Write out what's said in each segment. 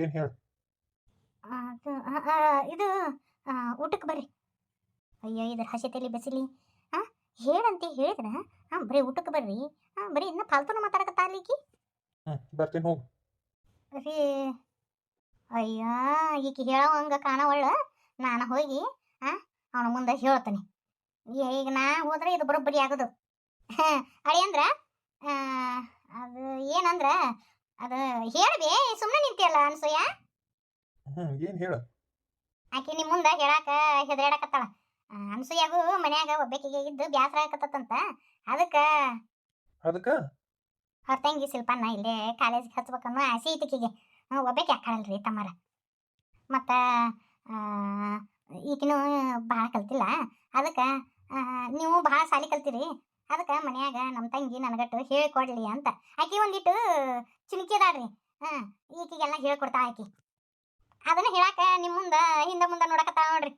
ಏನು ಹೇಳು? ಇದು ಊಟಕ್ಕೆ ಬರ್ರಿ. ಅಯ್ಯೋ ಇದು ಹಸಿ ಬಸಿಲಿ. ಹಾ ಹೇಳಂತೆ ಹೇಳಿದ್ರ? ಹಾಂ ಬರೀ ಊಟಕ್ಕೆ ಬರ್ರಿ. ಹಾಂ ಬರೀ ಇನ್ನ ಫಾಲ್ತುನ ಮಾತಾಡಕತ್ತಾಲಿಕಿ ಹ್ಞೂ ಬರ್ತೀನಿ ಹೋಗು. ರೀ ಅಯ್ಯ ಈಕಿ ಹಂಗೆ ಕಾಣವಳ್ಳ ನಾನು ಹೋಗಿ ಆ ಅವನ ಮುಂದೆ ಹೇಳ್ತಾನೆ. ಈಗ ನಾ ಹೋದ್ರೆ ಇದು ಬರೋಬ್ಬರಿ ಆಗೋದು. ಅಳಿ ಅಂದ್ರೆ ಅದು ಏನಂದ್ರ ಅದು ಹೇಳ್ಬೇ ಸುಮ್ಮನೆ ನಿಂತಿಯಲ್ಲ ಅನ್ಸೂಯ? ಏನ್ ಹೇಳು. ಆಕಿ ನಿಮ್ಮ ಮುಂದೆ ಹೇಳಾಕ ಹೆದರಾಡಕತ್ತಾಳ. ಅನ್ಸೂಯಾಗೂ ಮನ್ಯಾಗ ಒಬ್ಬಾಕಿಗೆ ಇದ್ದು ಬ್ಯಾಸರ ಆಗಕತ್ತಂತ ಅದಕ್ಕ ಅದಕ್ಕ? ಅವ್ರ ತಂಗಿ ಶಿಲ್ಪನ್ನ ಇಲ್ಲೇ ಕಾಲೇಜ್ಗೆ ಹಚ್ಬೇಕನ್ನೋ ಆಸೆ ಐತಿಕಿಗೆ ಒಬ್ಬಾಕಿ ಹಾಕಳಲ್ರಿ ತಮ್ಮರ. ಮತ್ತು ಈಕಿನೂ ಭಾಳ ಕಲ್ತಿಲ್ಲ. ಅದಕ್ಕೆ ನೀವು ಭಾಳ ಸಾಲಿ ಕಲ್ತಿರಿ. ಅದಕ್ಕೆ ಮನ್ಯಾಗ ನಮ್ಮ ತಂಗಿ ನನಗಟ್ಟು ಹೇಳಿಕೊಡ್ಲಿ ಅಂತ. ಆಕಿ ಒಂದಿಟ್ಟು ಚಿಣಿಕೆದಾಳ್ರಿ ಹಾಂ, ಈಕಿಗೆಲ್ಲ ಹೇಳ್ಕೊಡ್ತಾ ಆಕಿ. ಅದನ್ನ ಹೇಳಾಕ ನಿಮ್ಮ ಮುಂದೆ, ಹಿಂದೆ ಮುಂದೆ ನೋಡಕತ್ತಾಳ ನೋಡ್ರಿ.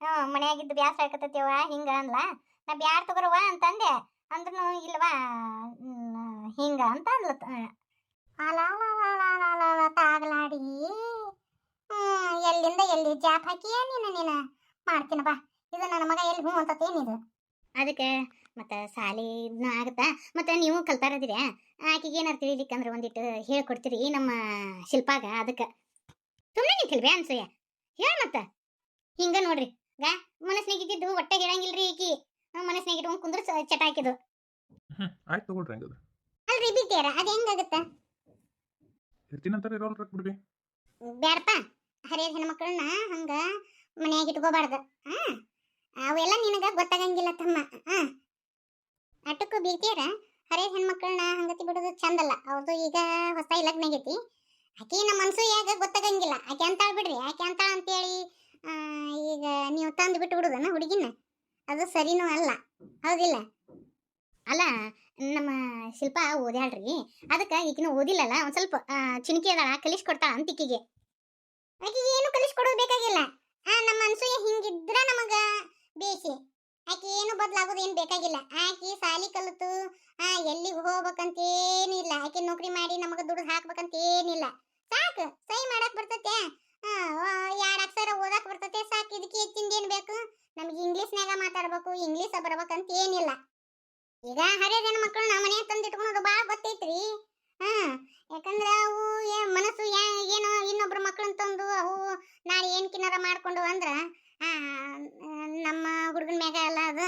ಹ್ಞೂ, ಮನ್ಯಾಗಿದ್ದು ಬ್ಯಾಸರ ಆಕತ್ತೈತಿವ ಹಿಂಗೆ ಅಂದ್ಲ. ನಾ ಬ್ಯಾರ ತಗೋರವ ಅಂತಂದೆ. ಅಂದ್ರೂ ಇಲ್ವಾ ಹಿಂಗೆ ಅಂತ ಅಂದ್ಲ ಹ್ಞೂ ಎಲ್ಲಿಂದ ಎಲ್ಲಿ ಜಾಪ್ ಹಾಕಿಯ ನೀನು ನೀನು? ಮಾಡ್ತೀನಿ ಬಾ ಇದು ನನ್ನ ಮಗ ಎಲ್ಲಿ ಹ್ಞೂ ಅಂತತೇನಿದು ಅದಕ್ಕೆ ಮತ್ತೆ ಸಾಲಿ ಇದನ್ನ ಆಗುತ್ತಾ? ಮತ್ತೆ ನೀವು ಕಲ್ತಾರದಿರ ಆಕಿಗೆ ಏನಾರು ತಿಳಿಲಿಕ್ಕಂದ್ರೆ ಒಂದಿಟ್ಟು ಹೇಳ್ಕೊಡ್ತೀರಿ ನಮ್ಮ ಶಿಲ್ಪಾಗ ಅದಕ್ಕೆ. ಸುಮ್ಮನೆ ನಿಂತಿಲ್ವೇ ಅನ್ಸೂಯ? ಹೇಳ ಮತ್ತೆ. ಹಿಂಗ ನೋಡ್ರಿ ಗಾ? ಮನಸ್ಸಿನಾಗ ಇದ್ದಿದ್ದು ಒಟ್ಟೆ ಹೇಳಂಗಿಲ್ರಿ ಈಕಿ. ಮನಸ್ಸಿನಾಗ ಇಟ್ಕೊಂಡು ಕುಂದ್ರ ಚಟ ಹಾಕಿದು ಆಯ್ತು ತಗೊಳ್ರಿ ಹಂಗದ. ಅಲ್ರಿ ಬಿಟ್ಟಿಯಾರ? ಅದು ಹೆಂಗಾಗತ್ತ ಇರ್ತೀನಂತಾರೆ ಇರೋಲ್ರಿ ಬಿಡ್ರಿ. ಬ್ಯಾಡಪ್ಪ ಹರಿಯದ ಹೆಣ್ಮಕ್ಳನ್ನ ಹಂಗ ಮನ್ಯಾಗ ಇಟ್ಕೋಬಾರ್ದು ಆ? ಅವೆಲ್ಲ ನಿನಗ ಗೊತ್ತಾಗಂಗಿಲ್ಲ ತಮ್ಮ. ಆ ಅಟಕ್ಕೂ ಬೀಳ್ತೀರ ಹರೇ ಹೆಣ್ಮಕ್ಳನ್ನ ಹಂಗತಿ ಬಿಡೋದು ಚಂದಲ್ಲ. ಅವ್ರದ್ದು ಈಗ ಹೊಸ ಲಗ್ನ ಆಗೈತಿ ಆಕೆ ನಮ್ಮ ಮನ್ಸು ಯಾಗ ಗೊತ್ತಾಗಂಗಿಲ್ಲ. ಆಕೆ ಅಂತಾಳ ಬಿಡ್ರಿ. ಆಕೆ ಅಂತಾಳ ಅಂತೇಳಿ ಈಗ ನೀವು ತಂದು ಬಿಟ್ಟು ಬಿಡುದನ ಹುಡುಗಿನ? ಅದು ಸರಿನೂ ಅಲ್ಲ. ಹೌದಿಲ್ಲ? ಅಲ್ಲ, ನಮ್ಮ ಶಿಲ್ಪ ಓದ್ಯಾಳ್ರಿ. ಅದಕ್ಕೆ ಈಗಿನ ಓದಿಲ್ಲಲ್ಲ? ಒಂದು ಸ್ವಲ್ಪ ಚಿಣಿಕೆ ಅದಾಳ ಕಲಿಸ್ಕೊಡ್ತಾಳ ಅಂತ ಈಕಿಗೆ. ಆಕಿಗೆ ಏನು ಕಲಿಸ್ಕೊಡೋದು ಬೇಕಾಗಿಲ್ಲ? ನಮ್ಮ ಅನ್ಸೂಯ ಹಿಂಗಿದ್ರ ನಮಗ ಬೇಸಿ. ಆಕಿ ಏನು ಬದಲಾಗೋದು ಏನು ಬೇಕಾಗಿಲ್ಲ. ಆಕಿ ಸಾಲಿ ಕಲಿತು, ಆ, ಎಲ್ಲಿಗೆ ಹೋಗ್ಬೇಕಂತೇನಿಲ್ಲ. ಆಕೆ ನೌಕರಿ ಮಾಡಿ ನಮಗೆ ದುಡ್ಡು ಹಾಕ್ಬೇಕಂತೇನಿಲ್ಲ. ಸಾಕು, ಸಹಿ ಮಾಡಕ್ ಬರ್ತತೆ. ಎರಡು ಅಕ್ಷರ ಓದಕ್ ಬರ್ತತೆ. ಸಾಕು ಇದಕ್ಕೆ ಹೆಚ್ಚಿಂದ ಏನು ಬೇಕು? ನಮ್ಗೆ ಇಂಗ್ಲೀಷ್ನಾಗ ಮಾತಾಡ್ಬೇಕು, ಇಂಗ್ಲೀಷ್ ಬರ್ಬೇಕಂತ ಏನಿಲ್ಲ ಈಗ ಹರಿಯದ ಮಕ್ಕಳು ನಮ್ಮ ಮನೆ ತಂದು ಇಟ್ಕೊಳೋದು ಭಾಳ ಗೊತ್ತೈತ್ರಿ. ಹಾ ಯಾಕಂದ್ರೆ ಅವು ಮನಸ್ಸು ಏನೋ ಇನ್ನೊಬ್ರ ಮಕ್ಕಳನ್ನ ತಂದು ಅವು ನಾಳೆ ಏನ್ ಕಿನಾರ ಮಾಡ್ಕೊಂಡು ಅಂದ್ರ ನಮ್ಮ ಹುಡುಗನ ಮ್ಯಾಗ ಅಲ್ಲ ಅದು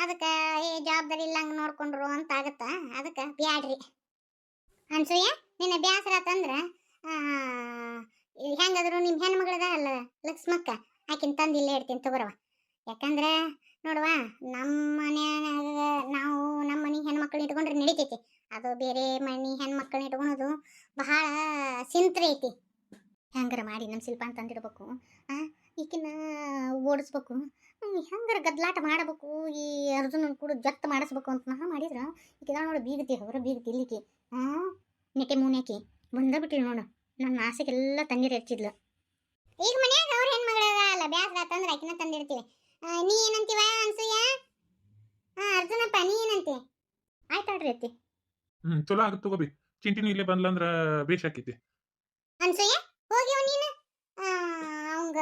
ಅದಕ್ಕೆ ಏ ಜವಾಬ್ದಾರಿ ಇಲ್ಲಂಗೆ ನೋಡ್ಕೊಂಡ್ರು ಅಂತ ಆಗತ್ತ ಅದಕ್ಕೆ ಬ್ಯಾಡ್ರಿ. ಅನ್ಸೂಯ ನಿನ್ನ ಬ್ಯಾಸರ ತಂದ್ರೆ ಆ, ಹೆಂಗಾದ್ರು ನಿಮ್ಮ ಹೆಣ್ಮಗಳದ ಅಲ್ಲ ಲಕ್ಷ್ಮಕ್ಕ ಆಕಿನ ತಂದು ಇಲ್ಲೇ ಇಡ್ತೀನಿ ತಗೋರವ ಯಾಕಂದ್ರೆ ನೋಡುವ ನಮ್ಮ ಮನ್ಯಾಗ ನಾವು ನಮ್ಮ ಮನೆ ಹೆಣ್ಮಕ್ಳನ್ನ ಇಟ್ಕೊಂಡ್ರೆ ನಡಿತೈತಿ. ಅದು ಬೇರೆ ಮನೆ ಹೆಣ್ಮಕ್ಳನ್ನ ಇಟ್ಕೊಳೋದು ಬಹಳ ಸಿಂತ್ರಿ ಐತಿ. ಹೆಂಗಾರ ಮಾಡಿ ನಮ್ಮ ಶಿಲ್ಪ ಅಂತ ತಂದಿಡ್ಬೇಕು ಆ? ಈಕಿನ ಓಡಿಸ್ಬೇಕು. ಹ್ಮ್, ಹೆಂಗಾರ ಗದ್ಲಾಟ ಮಾಡಬೇಕು? ಈ ಅರ್ಜುನನ ಕೂಡ ಜತ್ ಮಾಡಿಸ್ಬೇಕು ಅಂತ ನಾ ಮಾಡಿದ್ರ ಈಕಿದ ನೋಡಿ ಬೀಗತಿ ಹೊರ ಬೀಗತಿ ಇಲ್ಲಿಕಿ. ಹಾ ನೆಟೆ ಮೂನ್ಯಾಕಿ ಬಂದ ನೋಡು. ನನ್ನ ಆಸೆಗೆಲ್ಲ ತಣ್ಣೀರು ಹೆಚ್ಚಿದ್ಲು ಈಗ ಮನ್ಯಾಗ ಅವ್ರ ಹೆಣ್ಮಗಳ ಅಲ್ಲ ಬ್ಯಾಸ್ರ ಆತಂದ್ರೆ ಆಕಿನ ತಂದಿರ್ತೀವಿ. ಆ, ನೀ ಏನಂತೀವ ಅನ್ಸೂಯ? ಹಾ ಅರ್ಜುನಪ್ಪ ನೀ ಏನಂತಿ? ಆಯ್ತಾಳ್ರಿ ಅತ್ತಿ. ಹ್ಞೂ ಚಲೋ ಆಗುತ್ತೆ ತಗೋಬಿ. ಚಿಂಟಿನೂ ಇಲ್ಲೇ ಬಂದ್ಲಂದ್ರ ಬೇಷ್ ಆಕೈತಿ. ಅನ್ಸೂಯ? ಹೋಗಿ ನೀನು ಅವಂಗ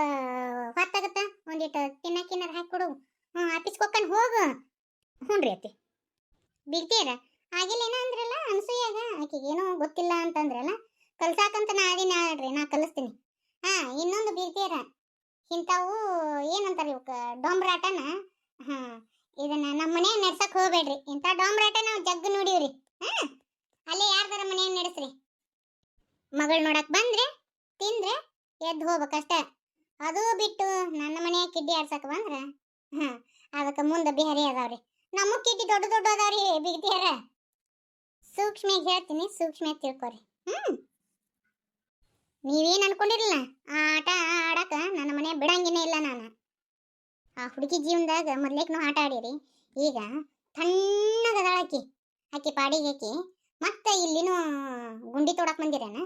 ಹೊತ್ತಾಗತ್ತ ಒಂದಿಟ್ಟು ತಿನ್ನಕ್ಕಿನಾರ ಹಾಕಿ ಕೊಡು ಹ್ಞೂ ಆಫೀಸ್ಗೆ ಹೋಗ್ಕೊಂಡು ಹೋಗು ಅತ್ತಿ ಬಿಡ್ತೀರ ಆಗಿಲ್ಲ ಏನೋ ಅಂದ್ರಲ್ಲ, ಅನ್ಸೂಯಾಗ ಆಕೆಗೆ ಏನೋ ಗೊತ್ತಿಲ್ಲ ಅಂತಂದ್ರಲ್ಲ, ಕಲ್ಸಾಕಂತ ನಾ ಅದೇ ಆಡ್ರಿ ನಾ ಕಲಿಸ್ತೀನಿ. ಹಾ, ಇನ್ನೊಂದು ಬಿಡ್ತೀರ ಇಂಥವು ಏನಂತಾರೆ ಇವಕ್ಕ ಡೊಂಬ್ರಾಟನ? ಹಾ, ಇದನ್ನ ನಮ್ಮ ಮನ್ಯಾಗ ನಡ್ಸಕ್ ಹೋಗ್ಬೇಡ್ರಿ. ಇಂಥ ಡೊಂಬ್ರಾಟ ನಾವು ಜಗ್ಗ ನೋಡೀವ್ರಿ. ಹಾ, ಅಲ್ಲೇ ಯಾರ್ದಾರ ಮನ್ಯಾಗ ನಡೆಸ್ರಿ. ಮಗಳು ನೋಡಕ್ ಬಂದ್ರೆ, ತಿಂದ್ರೆ ಎದ್ದು ಹೋಗ್ಬೇಕಷ್ಟ. ಅದು ಬಿಟ್ಟು ನನ್ನ ಮನೆಯ ಕಿಡ್ಡಿ ಆಡ್ಸಕ್ ಬಂದ್ರ, ಹ, ಅದಕ್ಕೆ ಮುಂದೆ ಬಿಹಾರಿ ಅದಾವ್ರಿ. ನಮ್ಮ ಕಿಡ್ಡಿ ದೊಡ್ಡ ದೊಡ್ಡ ಅದಾವ್ರಿ ಬಿಗ್ತಿಯಾರ ಸೂಕ್ಷ್ಮ ಹೇಳ್ತೀನಿ, ಸೂಕ್ಷ್ಮ ತಿಳ್ಕೊರಿ. ಹ್ಮ್. ನೀವೇನ್ ಅನ್ಕೊಂಡಿರಲ್ಲ ಆ ಆಟ ಆಡಕ ನನ್ನ ಮನೆ ಬಿಡಂಗಿನೇ ಇಲ್ಲ ನಾನು. ಆ ಹುಡುಗಿ ಜೀವನದಾಗ ಮೊದ್ಲೇಕ್ನು ಆಟ ಆಡಿರಿ. ಈಗ ತಣ್ಣಗದಾಳ ಆಕಿ. ಆಕಿ ಪಾಡಿಗೆ ಆಕಿ. ಮತ್ತೆ ಇಲ್ಲಿನೂ ಗುಂಡಿ ತೋಡಕ್ ಬಂದಿರೇನ?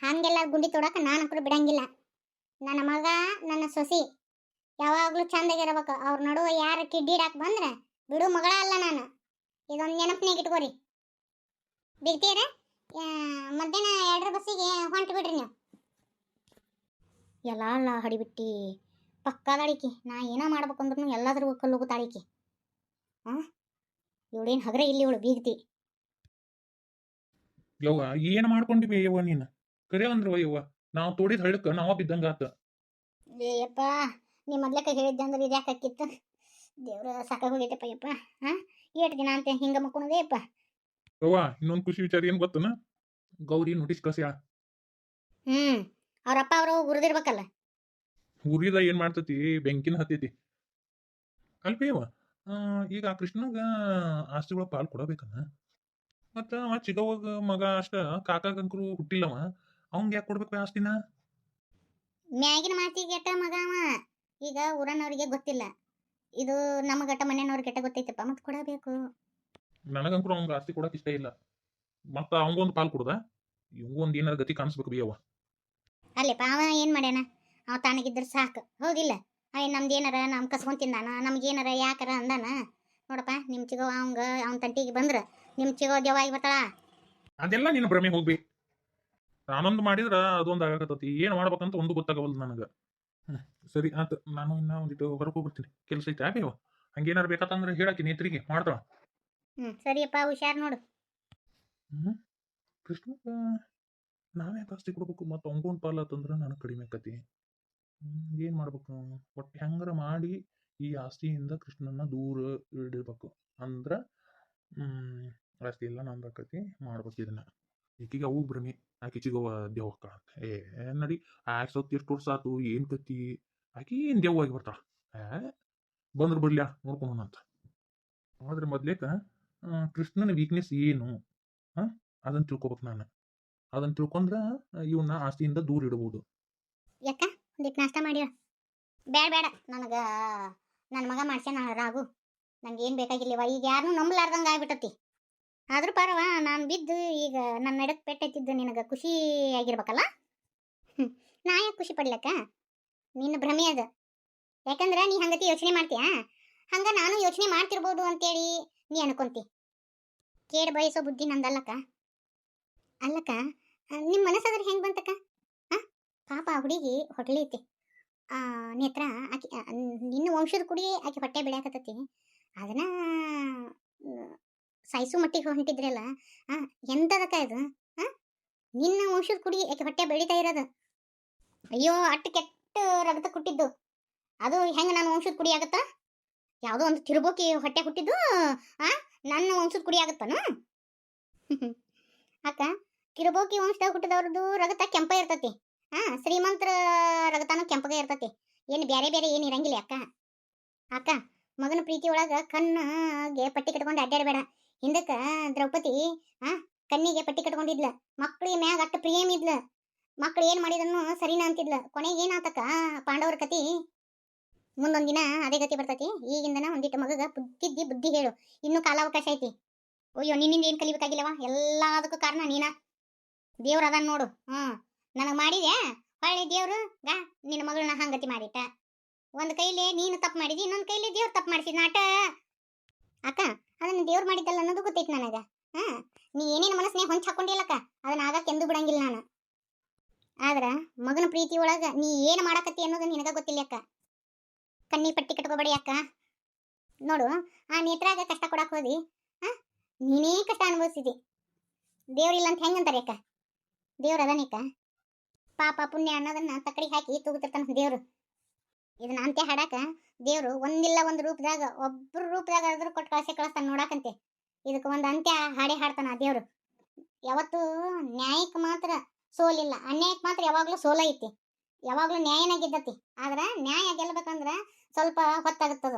ಹಂಗೆಲ್ಲ ಗುಂಡಿ ತೋಡಕ ನಾನು ಕೂಡ ಬಿಡಂಗಿಲ್ಲ. ನನ್ನ ಮಗ, ನನ್ನ ಸೊಸಿ ಯಾವಾಗ್ಲೂ ಚಂದಾಗಿರ್ಬೇಕು ಅವ್ರ ನಡುವೆ ಯಾರು ಕಿಡ್ಡಿಡಾಕ್ ಬಂದ್ರೆ ಬಿಡು ಮಗಳ ಅಲ್ಲ ನಾನು. ಇದೊಂದು ನೆನಪನ್ಯಾಗ ಇಟ್ಕೋರಿ. ಬಿಡ್ತೀರ ಮಧ್ಯಾಹ್ನ ಎರಡರ ಬಸ್ಸಿಗೆ ಹೊಂಟು ಬಿಡ್ರಿ ನೀವು. ಎಲ್ಲ ಅಲ್ಲ ಹಡಿಬಿಟ್ಟಿ. ಪಕ್ಕದಾಳಿಕೆ ನಾ ಏನೋ ಮಾಡ್ಬೇಕು ಅಂದ್ರೂ ಎಲ್ಲಾದ್ರೂ ಕಲ್ಲು ತಾಳಿಕಿ ಆ? ಇವಳೇನು ಹಗರೆ ಇಲ್ಲಿ ಇವಳು ಬೀಗ್ತಿ. ಯವ್ವ ಏನ್ ಮಾಡ್ಕೊಂಡಿವಿ ಯವ್ವ ನೀನು? ಕರೆ ಅಂದ್ರವ ಯವ್ವ. ನಾವು ತೋಡಿದ ಹಳ್ಳಕ್ಕೆ ನಾವ ಬಿದ್ದಂಗ ಆತ. ಏಯಪ್ಪ ನೀ ಮೊದ್ಲಕ್ಕ ಹೇಳಿದ್ದೆ ಅಂದ್ರೆ ಇದು ಯಾಕೆ ಆಕಿತ್ತು ದೇವ್ರ ಸಾಕಾಗಿ ಹೋಗೈತಪ್ಪ ಯಪ್ಪ. ಹಾ? ಏಟ್ ದಿನ ಅಂತ ಹಿಂಗ ಮಕ್ಕೊಳದೇ ಅಪ್ಪ ಅವ್ವ ಇನ್ನೊಂದು ಖುಷಿ ವಿಚಾರ ಏನು ಗೊತ್ತನ? ಗೌರಿ ನೋಟಿಸ್ ಕಳ್ಸ್ಯಾಳ ಹ್ಮ್ ಅವ್ರಪ್ಪ ಅವರು ಗುರುದಿರ್ಬೇಕಲ್ಲ ಉರಿದ ಏನು ಮಾಡ್ತತಿ? ಬೆಂಕಿನ ಹತ್ತೈತಿ. ಅಲ್ಪೇ ಯವ್ವ ಈಗ ಆ ಕೃಷ್ಣಗ ಆಸ್ತಿಗಳ ಪಾಲು ಕೊಡಬೇಕನ್ನ ಮತ್ತ ಅವ ಚಿಗವಾಗ ಮಗ ಅಷ್ಟ ಕಾಕಾಗಂಕರು ಹುಟ್ಟಿಲ್ಲವ ಅವಂಗ ಯಾಕೆ ಕೊಡ್ಬೇಕು ಆಸ್ತಿನ? ಮ್ಯಾಗಿನ ಮಾತಿಗೆ ಎಟ್ಟ ಮಗ ಅವ? ಈಗ ಊರನವ್ರಿಗೆ ಗೊತ್ತಿಲ್ಲ. ಇದು ನಮ್ಮ ಗಟ್ಟ ಮನೆಯವ್ರ ಗಟ್ಟ ಗೊತ್ತೈತಪ್ಪ ಮತ್ತೆ ಕೊಡಬೇಕು. ನನಗಂತೂ ಅವಂಗ ಆಸ್ತಿ ಕೊಡಕ್ ಇಷ್ಟ ಇಲ್ಲ. ಮತ್ತ ಅವಂಗೊಂದು ಪಾಲ್ ಕೊಡುದ? ಇವಂಗೊಂದ್ ಏನಾರ ಗತಿ ಕಾಣಿಸ್ಬೇಕು ಬಿ ಅವ. ಅಲ್ಲಪ್ಪ ಅವ ಏನು ಮಾಡ್ಯಾನ? ಅವ ತಾನಾಗಿದ್ರ ಸಾಕು. ಹೋಗಿಲ್ಲ. ಅಯ್ಯ ನಮ್ದು ಏನಾರ ನಮ್ ಕಸ್ಕೊಂಡ್ ತಿಂದಾನ? ನಮ್ಗೇನಾರ ಯಾಕಾರ ಅಂದಾನ? ನೋಡಪ್ಪ ನಿಮ್ಮ ಚಿಗೋ ಅವಂಗ ಅವನ ತಂಟಿಗೆ ಬಂದ್ರ ನಿಮ್ಮ ಚಿಗೋ ದೇವಾಗಿ ಬರ್ತಾಳ? ಅದೆಲ್ಲ ನಿನ್ನ ಭ್ರಮೆ ಹೋಗ್ಬಿ. ನಾನೊಂದು ಮಾಡಿದ್ರ ಅದೊಂದು ಆಗಕತ್ತತಿ. ಏನು ಮಾಡ್ಬೇಕಂತ ಒಂದು ಗೊತ್ತಾಗವಲ್ದು ನನಗ. ಹ್ಮ್, ಸರಿ ಆತ ನಾನು ಇನ್ನ ಒಂದಿಟ್ಟು ಹೊರಗೆ ಹೋಗ್ಬಿಡ್ತೀನಿ. ಕೆಲಸ ಐತೆ ಆಗ್ಯಾವ ಹಂಗೇನಾರು ಬೇಕಾತಂದ್ರೆ ಹೇಳಾಕಿ ನೇತ್ರಿಗೆ ಮಾಡ್ತಾಳ ಹ್ಮ್ ಸರಿಯಪ್ಪ ಹುಷಾರ್ ನೋಡು. ಕೃಷ್ಣ ನಾವೇ ಆಸ್ತಿ ಕೊಡ್ಬೇಕು ಮತ್ತು ಅವಂಗೊಂದು ಪಾಲ ತಂದ್ರೆ ನನಗೆ ಕಡಿಮೆ ಆಕತಿ. ಏನು ಮಾಡ್ಬೇಕು? ಒಟ್ಟು ಹೆಂಗಾರ ಮಾಡಿ ಈ ಆಸ್ತಿಯಿಂದ ಕೃಷ್ಣನ ದೂರ ಇಡಬೇಕು. ಅಂದ್ರ ಹ್ಮ್ ಆಸ್ತಿ ಎಲ್ಲ ನಂದು ಆಕತಿ ಮಾಡ್ಬೇಕು ಇದನ್ನ. ಈಕಿಗೆ ಅವು ಭ್ರಮೆ ಆಕೆ ಚಿಗವ ದೇವ್ ಹೊಕ್ಕ ಅಂತ ಏ ನಡಿ ಆಕೆ ಸತ್ತು ಎಷ್ಟು ವರ್ಷ ಆತು ಏನ್ ಕತ್ತಿ ಆಕಿ ಏನು ದೇವ್ ಆಗಿ ಬರ್ತಾಳ ಏ ಬಂದ್ರ ಬರ್ಲ್ಯಾ ನೋಡ್ಕೊಂಡು ಅಂತ ಆದ್ರೆ ಮೊದ್ಲೇಕ ಕೃಷ್ಣನ ವೀಕ್ನೆಸ್ ಏನು ಹಾ ಅದನ್ನ ತಿಳ್ಕೊಬೇಕು ನಾನು ಅದನ್ನ ತಿಳ್ಕೊಂಡ್ರ ಇವನ್ನ ಆಸ್ತಿಯಿಂದ ದೂರ ಇಡಬಹುದು ಯಾಕ ನಾಷ್ಟ ಮಾಡಿ ಬೇಡ ಬೇಡ ನನಗೆ ನನ್ನ ಮಗ ಮಾಡ್ಸ್ಯಾನ ರಾಗು ನಂಗೆ ಏನು ಬೇಕಾಗಿಲ್ಲವ ಈಗ ಯಾರನ್ನೂ ನಂಬಲಾರ್ದಂಗೆ ಆಗ್ಬಿಟ್ಟತಿ ಆದ್ರೂ ಪರವ, ನಾನು ಬಿದ್ದು ಈಗ ನನ್ನ ನಡಕ್ ಪೆಟ್ಟೈತಿದ್ದು ನಿನಗೆ ಖುಷಿ ಆಗಿರ್ಬೇಕಲ್ಲ. ನಾ ಯಾಕೆ ಖುಷಿ ಪಡ್ಲಕ್ಕ? ನಿನ್ನ ಭ್ರಮೆ ಅದ. ಯಾಕಂದ್ರೆ ನೀ ಹಂಗತಿ ಯೋಚನೆ ಮಾಡ್ತೀಯಾ? ಹಂಗ ನಾನು ಯೋಚನೆ ಮಾಡ್ತಿರ್ಬೋದು ಅಂತೇಳಿ ನೀ ಅನ್ಕೊಂತಿ. ಕೇಳಿ ಬಯಸೋ ಬುದ್ಧಿ ನಂದಲ್ಲಕ್ಕ. ಅಲ್ಲಕ್ಕ ನಿಮ್ಮ ಮನಸ್ಸಾದ್ರೆ ಹೆಂಗೆ ಬಂತಕ್ಕ? ಹಾಂ ಪಾಪ ಆ ಹುಡುಗಿ ಐತಿ. ನೇತ್ರ ಆಕೆ ನಿನ್ನ ವಂಶದ ಕುಡಿ ಆಕೆ ಹೊಟ್ಟೆ ಬೆಳೆಯಕತ್ತತಿ. ಅದನ್ನ ಸಾಯಿಸು ಮಟ್ಟಿಗೆ ಹೊಂಟಿದ್ರಲ್ಲ, ಆ, ಎಂತದಕ್ಕ ಇದು ನಿನ್ನ ವಂಶದ ಕುಡಿ, ಯಾಕೆ ಹೊಟ್ಟೆ ಬೆಳೀತಾ ಇರೋದು? ಅಯ್ಯೋ, ಅಟ್ಟು ಕೆಟ್ಟ ರಗತ ಕುಟ್ಟಿದ್ದು. ಅದು ಹೆಂಗೆ ನನ್ನ ವಂಶದ ಕುಡಿ ಆಗತ್ತ? ಯಾವುದೋ ಒಂದು ತಿರುಬೋಕಿ ಹೊಟ್ಟೆ ಹುಟ್ಟಿದ್ದು, ಆ? ನನ್ನ ವಂಶದ ಕುಡಿ ಆಗತ್ತನು? ಅಕ್ಕ ಕಿರುಬೋಕಿ ವಂಶದಾಗ ಹುಟ್ಟಿದವ್ರದ್ದು ರಗತ ಕೆಂಪ ಇರ್ತತಿ. ಹಾ ಶ್ರೀಮಂತರ ರಗತಾನು ಕೆಂಪಗೆ ಇರ್ತತಿ. ಏನು ಬೇರೆ ಬೇರೆ ಏನು ಇರಂಗಿಲ್ಲ ಅಕ್ಕ. ಅಕ್ಕ, ಮಗನ ಪ್ರೀತಿ ಒಳಗ ಕಣ್ಣಿಗೆ ಪಟ್ಟಿ ಕಟ್ಕೊಂಡು ಅಡ್ಡಾಡಬೇಡ ಹಿಂದಕ್ಕ ದ್ರೌಪದಿ, ಆ, ಕಣ್ಣಿಗೆ ಪಟ್ಟಿ ಕಟ್ಕೊಂಡಿದ್ಲ. ಮಕ್ಳಿಗೆ ಮ್ಯಾಗ ಅಟ್ಟ ಪ್ರೇಮ್ ಇದ್ಲ. ಮಕ್ಳು ಏನ್ ಮಾಡಿದನ್ನು ಸರಿನಾ ಅಂತಿದ್ಲ. ಕೊನೆಗೆ ಏನಾತಕ್ಕ ಪಾಂಡವರ ಕತಿ? ಮುಂದೊಂದಿನ ದಿನ ಅದೇ ಗತಿ ಬರ್ತತಿ. ಈಗಿಂದನ ಒಂದಿಟ್ಟು ಮಗಗ ಬುದ್ಧಿದ್ದಿ ಬುದ್ಧಿ ಹೇಳು. ಇನ್ನೂ ಕಾಲಾವಕಾಶ ಐತಿ. ಅಯ್ಯೋ, ನಿನ್ನಿಂದ ಏನ್ ಕಲಿಬೇಕಾಗಿಲ್ಲವ? ಎಲ್ಲದಕ್ಕೂ ಕಾರಣ ನೀನ. ದೇವ್ರ ಅದಾನ ನೋಡು. ಹ್ಮ್ ನನಗೆ ಮಾಡಿದ್ಯಾ? ಹೊಳ್ಳಿ ದೇವ್ರು ಗಾ ನಿನ್ನ ಮಗಳನ್ನ ಹಂಗತಿ ಮಾಡಿಟ್ಟ. ಒಂದ್ ಕೈಲಿ ನೀನು ತಪ್ಪು ಮಾಡಿದಿ, ಇನ್ನೊಂದು ಕೈಲಿ ದೇವ್ರು ತಪ್ಪು ಮಾಡಿಸಿದ ನಾಟ. ಅಕ್ಕ ಅದನ್ನ ದೇವ್ರು ಮಾಡಿದ್ದಲ್ಲ ಅನ್ನೋದು ಗೊತ್ತೈತಿ ನನಗ. ಹಾ, ನೀ ಏನೇನು ಮನಸ್ನೇ ಹೊಂಚ್ ಹಾಕೊಂಡಿಲ್ಲಕ್ಕ, ಅದನ್ನ ಆಗಕ್ಕೆ ಎಂದು ಬಿಡಂಗಿಲ್ಲ ನಾನು. ಆದ್ರ, ಮಗನ ಪ್ರೀತಿ ಒಳಗ ನೀ ಏನು ಮಾಡಾಕತ್ತಿ ಅನ್ನೋದು ನಿನಗ ಗೊತ್ತಿಲ್ಲ ಅಕ್ಕ. ಕಣ್ಣಿ ಪಟ್ಟಿ ಕಟ್ಕೋಬೇಡಿ ಅಕ್ಕ. ನೋಡು, ಆ ನೇತ್ರಾಗ ಕಷ್ಟ ಕೊಡಕ್ ಹೋದಿ ಹಾ, ನೀನೇ ಕಷ್ಟ ಅನುಭವಿಸಿದಿ. ದೇವ್ರಿಲ್ಲ ಅಂತ ಹೆಂಗಂತಾರೆ ಅಕ್ಕ? ದೇವ್ರ ಅದನೇಕ? ಪಾಪ ಪುಣ್ಯ ಅನ್ನೋದನ್ನ ತಕ್ಕಡಿ ಹಾಕಿ ತೂಗುತ್ತಿರ್ತಾನ ದೇವ್ರು. ಇದನ್ನ ಅಂತ್ಯ ಹಾಡಾಕ ದೇವರು ಒಂದಿಲ್ಲ ಒಂದು ರೂಪದಾಗ ಒಬ್ರು ರೂಪದಾಗ ಆದ್ರೂ ಕೊಟ್ಟು ಕಳ್ಸಿ ಕಳಿಸ್ತಾನ ನೋಡಾಕಂತೆ. ಇದಕ್ಕೆ ಒಂದು ಅಂತ್ಯ ಹಾಡಿ ಹಾಡ್ತಾನ ದೇವ್ರು. ಯಾವತ್ತೂ ನ್ಯಾಯಕ್ಕೆ ಮಾತ್ರ ಸೋಲಿಲ್ಲ ಅನ್ಯಾಯಕ್ಕೆ ಮಾತ್ರ ಯಾವಾಗ್ಲೂ ಸೋಲ ಐತಿ ಯಾವಾಗ್ಲೂ ನ್ಯಾಯನ ಗೆದ್ದತಿ ಆದ್ರ ನ್ಯಾಯ ಗೆಲ್ಬೇಕಂದ್ರ ಸ್ವಲ್ಪ ಹೊತ್ತಾಗುತ್ತದ.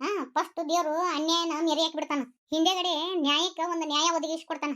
ಹಾ ಫಸ್ಟ್ ದೇವರು ಅನ್ಯಾಯನ ಮೆರಿಯಾಕ್ ಬಿಡ್ತಾನ. ಹಿಂದೆಗಡೆ ನ್ಯಾಯಕ್ಕೆ ಒಂದು ನ್ಯಾಯ ಒದಗಿಸಿ ಕೊಡ್ತಾನ